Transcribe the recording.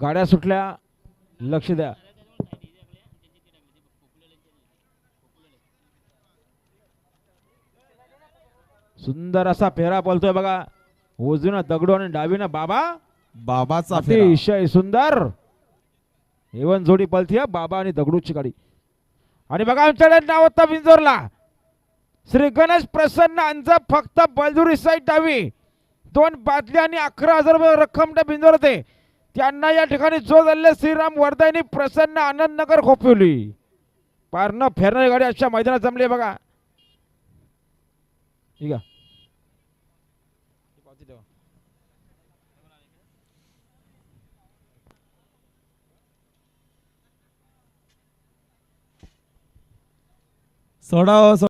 गाड्या सुटल्या लक्ष द्या. सुंदर असा फेरा बोलतोय बघा. उजवीनं दगडू आणि डावीनं बाबा. बाबाचा अतिशय सुंदर. एवन जोडी पलती बाबा आणि दगडूची गाडी. आणि बघा आमच्याकडे नाव होतं बिंजोरला. श्री गणेश प्रसन्न अंज फक्त बलदुरी साईड डावी. दोन बादली आणि अकरा हजार रुपये रक्कम बिंजोर होते त्यांना या ठिकाणी जो झाले श्रीराम वर्धानी प्रसन्न आनंदनगर खोपवली. पारणं फेरणारी गाडी अशा मैदानात जमले बघा. ठीक आहे. सोडा. हो,